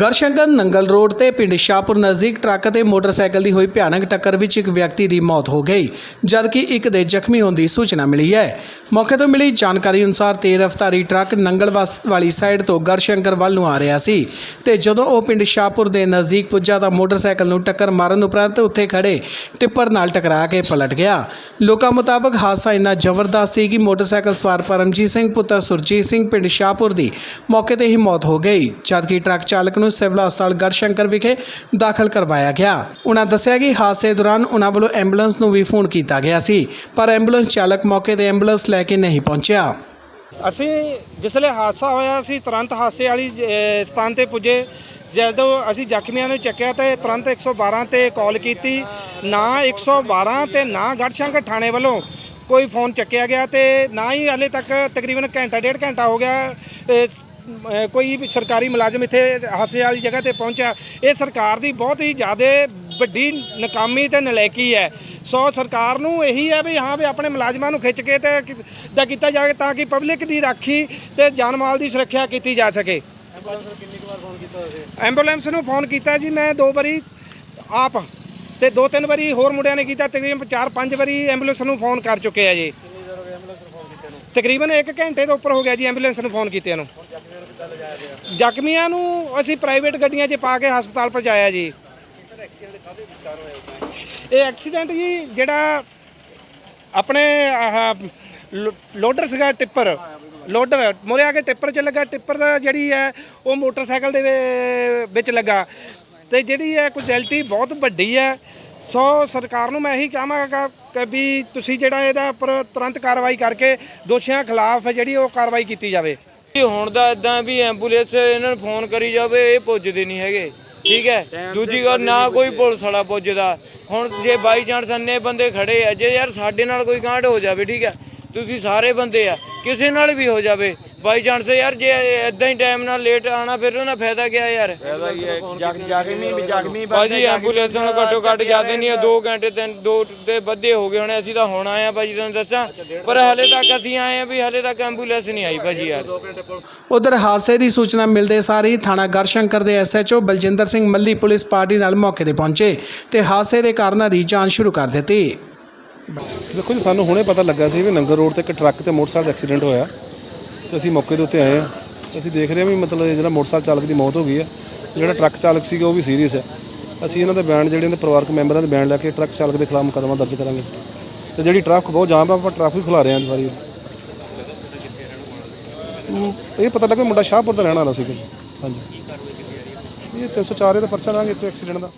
Garhshankar Nangal road ਤੇ ਪਿੰਡ ਸ਼ਾਹਪੁਰ ਨਜ਼ਦੀਕ ਟਰੱਕ ਅਤੇ ਮੋਟਰਸਾਈਕਲ ਦੀ ਹੋਈ ਭਿਆਨਕ ਟੱਕਰ ਵਿੱਚ ਇੱਕ ਵਿਅਕਤੀ ਦੀ ਮੌਤ ਹੋ ਗਈ, ਜਦਕਿ ਇੱਕ ਦੇ ਜ਼ਖਮੀ ਹੋਣ ਦੀ ਸੂਚਨਾ ਮਿਲੀ ਹੈ। ਮੌਕੇ ਤੋਂ ਮਿਲੀ ਜਾਣਕਾਰੀ ਅਨੁਸਾਰ ਤੇਜ਼ ਰਫ਼ਤਾਰੀ ਟਰੱਕ ਨੰਗਲ ਵਸ- ਵਾਲੀ ਸਾਈਡ ਤੋਂ ਗਰਸ਼ੰਕਰ ਵੱਲ ਨੂੰ ਆ ਰਿਹਾ ਸੀ ਤੇ ਜਦੋਂ ਉਹ ਪਿੰਡ ਸ਼ਾਹਪੁਰ ਦੇ ਨਜ਼ਦੀਕ ਪੁੱਜਾ ਤਾਂ ਮੋਟਰਸਾਈਕਲ ਨੂੰ ਟੱਕਰ ਮਾਰਨ ਉਪਰੰਤ ਉੱਥੇ ਖੜੇ ਟਿੱਪਰ ਨਾਲ ਟਕਰਾ ਕੇ ਪਲਟ ਗਿਆ। ਲੋਕਾਂ ਮੁਤਾਬਕ ਹਾਦਸਾ ਇੰਨਾ ਜ਼ਬਰਦਸਤ ਸੀ ਕਿ ਮੋਟਰਸਾਈਕਲ ਸਵਾਰ ਪਰਮਜੀਤ ਸਿੰਘ, ਪੁੱਤਰ ਸੁਰਜੀਤ ਸਿੰਘ ਪਿੰਡ ਸ਼ਾਹਪੁਰ ਦੀ ਮੌਕੇ ਤੇ ਹੀ ਮੌਤ ਹੋ ਗਈ, ਜਦਕਿ ਟਰੱਕ ਚਾਲਕ ਨੂੰ ਸਿਵਲ ਹਸਪਤਾਲ ਗੜਸ਼ੰਕਰ ਵਿਖੇ ਦਾਖਲ ਕਰਵਾਇਆ ਗਿਆ। ਉਹਨਾਂ ਦੱਸਿਆ ਕਿ ਹਾਦਸੇ ਦੌਰਾਨ ਉਹਨਾਂ ਵੱਲੋਂ ਐਂਬੂਲੈਂਸ ਨੂੰ ਵੀ ਫੋਨ ਕੀਤਾ ਗਿਆ ਸੀ, ਪਰ ਐਂਬੂਲੈਂਸ ਚਾਲਕ ਮੌਕੇ ਤੇ ਐਂਬੂਲੈਂਸ ਲੈ ਕੇ ਨਹੀਂ ਪਹੁੰਚਿਆ। ਅਸੀਂ ਜਿਸਲੇ ਹਾਦਸਾ ਹੋਇਆ, ਅਸੀਂ ਤੁਰੰਤ ਹਾਦਸੇ ਵਾਲੀ ਸਥਾਨ ਤੇ ਪੁੱਜੇ। ਜਦੋਂ ਅਸੀਂ ਜ਼ਖਮੀਆਂ ਨੂੰ ਚੱਕਿਆ ਤੇ ਤੁਰੰਤ 112 ਤੇ ਕਾਲ ਕੀਤੀ। ਨਾ 112 ਤੇ ਨਾ ਗੜਸ਼ੰਕਰ ਥਾਣੇ ਵੱਲੋਂ ਕੋਈ ਫੋਨ ਚੱਕਿਆ ਗਿਆ ਤੇ ਨਾ ਹੀ ਹਲੇ ਤੱਕ ਤਕਰੀਬਨ ਘੰਟਾ, ਡੇਢ ਘੰਟਾ ਹੋ ਗਿਆ ਕੋਈ ਵੀ ਸਰਕਾਰੀ ਮੁਲਾਜ਼ਮ ਇੱਥੇ ਹਾਦਸੇ ਵਾਲੀ ਜਗ੍ਹਾ ਤੇ ਪਹੁੰਚਿਆ, ਇਹ ਸਰਕਾਰ ਦੀ ਬਹੁਤ ਹੀ ਜ਼ਿਆਦਾ ਵੱਡੀ ਨਕਾਮੀ ਤੇ ਨਲਾਇਕੀ ਹੈ। ਸੋ ਸਰਕਾਰ ਨੂੰ ਇਹੀ ਹੈ ਵੀ ਹਾਂ ਵੀ ਆਪਣੇ ਮੁਲਾਜ਼ਮਾਂ ਨੂੰ ਖਿੱਚ ਕੇ ਤੇ ਦਾ ਕੀਤਾ ਜਾਵੇ ਤਾਂ ਕਿ ਪਬਲਿਕ ਦੀ ਰਾਖੀ ਤੇ ਜਾਨ ਮਾਲ ਦੀ ਸੁਰੱਖਿਆ ਕੀਤੀ ਜਾ ਸਕੇ। ਐਂਬੂਲੈਂਸ ਨੂੰ ਫੋਨ ਕੀਤਾ ਜੀ, ਮੈਂ ਦੋ ਵਾਰੀ ਆਪ ਤੇ ਦੋ ਤਿੰਨ ਵਾਰੀ ਹੋਰ ਮੁੰਡਿਆਂ ਨੇ ਕੀਤਾ, ਤਕਰੀਬਨ ਚਾਰ ਪੰਜ ਵਾਰੀ ਐਂਬੂਲੈਂਸ ਨੂੰ ਫੋਨ ਕਰ ਚੁੱਕੇ ਆ ਜੀ। ਤਕਰੀਬਨ 1 ਘੰਟੇ ਤੋਂ ਉੱਪਰ ਹੋ ਗਿਆ ਜੀ ਐਂਬੂਲੈਂਸ ਨੂੰ ਫੋਨ ਕੀਤਿਆਂ ਨੂੰ। ਜ਼ਖਮੀਆਂ ਨੂੰ ਅਸੀਂ ਪ੍ਰਾਈਵੇਟ ਗੱਡੀਆਂ 'ਚ ਪਾ ਕੇ ਹਸਪਤਾਲ ਪਹੁੰਚਾਇਆ ਜੀ। ਇਹ ਐਕਸੀਡੈਂਟ ਜੀ ਜਿਹੜਾ ਆਪਣੇ ਲੋਡਰ ਸੀਗਾ ਟਿੱਪਰ। ਲੋਡਰ ਮੋਰੇ ਆ ਕੇ ਟਿੱਪਰ 'ਚ ਲੱਗਾ। ਟਿੱਪਰ ਦਾ ਜਿਹੜੀ ਹੈ, ਉਹ ਮੋਟਰਸਾਈਕਲ ਦੇ ਵਿੱਚ ਲੱਗਾ। ਤੇ ਜਿਹੜੀ ਹੈ ਕੁਐਲਿਟੀ ਬਹੁਤ ਵੱਡੀ ਹੈ। ਸੋ ਸਰਕਾਰ ਨੂੰ ਮੈਂ ਇਹੀ ਕਹਾਂਗਾ ਕਿ ਵੀ ਤੁਸੀਂ ਜਿਹੜਾ ਇਹਦਾ ਉੱਪਰ ਤੁਰੰਤ ਕਾਰਵਾਈ ਕਰਕੇ ਦੋਸ਼ੀਆਂ ਖਿਲਾਫ ਜਿਹੜੀ ਉਹ ਕਾਰਵਾਈ ਕੀਤੀ ਜਾਵੇ। ਹੁਣ ਦਾ ਇਦਾਂ ਵੀ ਐਂਬੂਲੈਂਸ ਇਹਨਾਂ ਨੂੰ ਫੋਨ ਕਰੀ ਜਾਵੇ ਇਹ ਪੁੱਜਦੇ ਨਹੀਂ ਹੈਗੇ। ਠੀਕ ਹੈ? ਦੂਜੀ ਗੱਲ ਨਾ ਕੋਈ ਪੁਲਿਸ ਵਾਲਾ ਪੁੱਜਦਾ। ਹੁਣ ਜੇ ਬਾਈ ਚਾਂਸ ਅੰਨੇ ਬੰਦੇ ਖੜੇ ਆ ਜੇ ਯਾਰ ਸਾਡੇ ਨਾਲ ਕੋਈ ਕਾਂਡ ਹੋ ਜਾਵੇ ਠੀਕ ਹੈ? ਤੁਸੀਂ ਸਾਰੇ ਬੰਦੇ ਆ ਕਿਸੇ ਨਾਲ ਵੀ ਹੋ ਜਾਵੇ। ਬਾਈ ਚਾਂਸ ਯਾਰ ਜੇ ਇਦਾਂ ਹੀ ਟਾਈਮ ਨਾਲ ਲੇਟ ਆਣਾ ਫਿਰ ਉਹਨਾਂ ਫਾਇਦਾ ਕੀ ਆ ਯਾਰ ਭਾਜੀ ਐਂਬੂਲੈਂਸ ਨੂੰ ਘੱਟੋ ਘੱਟ ਜਾਂਦੇ ਨਹੀਂ 2 ਘੰਟੇ ਤਿੰਨ ਦੋ ਤੇ ਵੱਧੇ ਹੋ ਗਏ ਹੁਣ ਅਸੀਂ ਤਾਂ ਹੁਣ ਆਏ ਆ ਭਾਜੀ ਤੁਹਾਨੂੰ ਦੱਸਾਂ। ਪਰ ਹਲੇ ਤੱਕ ਅਸੀਂ ਆਏ ਆ ਵੀ ਹਲੇ ਤੱਕ ਐਂਬੂਲੈਂਸ ਨਹੀਂ ਆਈ ਭਾਜੀ ਯਾਰ। ਉਧਰ ਹਾਦਸੇ ਦੀ ਸੂਚਨਾ ਮਿਲਦੇ ਸਾਰ ਹੀ ਥਾਣਾ ਗੜਸ਼ੰਕਰ ਦੇ SHO Baljinder Singh Malli police party ਨਾਲ ਮੌਕੇ ਤੇ ਪਹੁੰਚੇ ਤੇ ਹਾਦਸੇ ਦੇ ਕਾਰਨਾਂ ਦੀ ਜਾਂਚ ਸ਼ੁਰੂ ਕਰ ਦਿੱਤੀ। ਦੇਖੋ ਜੀ, ਸਾਨੂੰ ਹੁਣੇ ਪਤਾ ਲੱਗਾ ਸੀ ਵੀ ਨੰਗਲ ਰੋਡ ਤੇ ਇੱਕ ਟਰੱਕ ਤੇ ਮੋਟਰਸਾਈਕਲ ਦਾ ਐਕਸੀਡੈਂਟ ਹੋਇਆ। ਤੇ ਅਸੀਂ ਮੌਕੇ ਦੇ ਉੱਤੇ ਆਏ ਆ ਤੇ ਅਸੀਂ ਦੇਖ ਰਹੇ ਹਾਂ ਵੀ ਮਤਲਬ ਇਹ ਜਿਹੜਾ ਮੋਟਰਸਾਈਕਲ ਚਾਲਕ ਦੀ ਮੌਤ ਹੋ ਗਈ ਹੈ। ਜਿਹੜਾ ਟਰੱਕ ਚਾਲਕ ਸੀਗਾ, ਉਹ ਵੀ ਸੀਰੀਅਸ ਹੈ। ਅਸੀਂ ਇਹਨਾਂ ਦੇ ਬਿਆਨ ਜਿਹੜੇ ਨੇ, ਪਰਿਵਾਰਕ ਮੈਂਬਰਾਂ ਦੇ ਬਿਆਨ ਲੈ ਕੇ ਟਰੱਕ ਚਾਲਕ ਦੇ ਖਿਲਾਫ ਮੁਕੱਦਮਾ ਦਰਜ ਕਰਾਂਗੇ। ਤੇ ਜਿਹੜੀ ਟਰੱਕ ਬਹੁਤ ਜਾਮ ਆ ਆਪਾਂ ਟ੍ਰੈਫਿਕ ਖੁਲਾ ਰਹੇ ਹਾਂ ਸਾਰੀ ਇਹ ਪਤਾ ਲੱਗਾ ਵੀ ਮੁੰਡਾ ਸ਼ਾਹਪੁਰ ਦਾ ਰਹਿਣ ਵਾਲਾ ਸੀਗਾ। ਹਾਂਜੀ। ਇਹ 304 ਦਾ ਪਰਚਾ ਦਾਂਗੇ ਇੱਥੇ ਐਕਸੀਡੈਂਟ ਦਾ।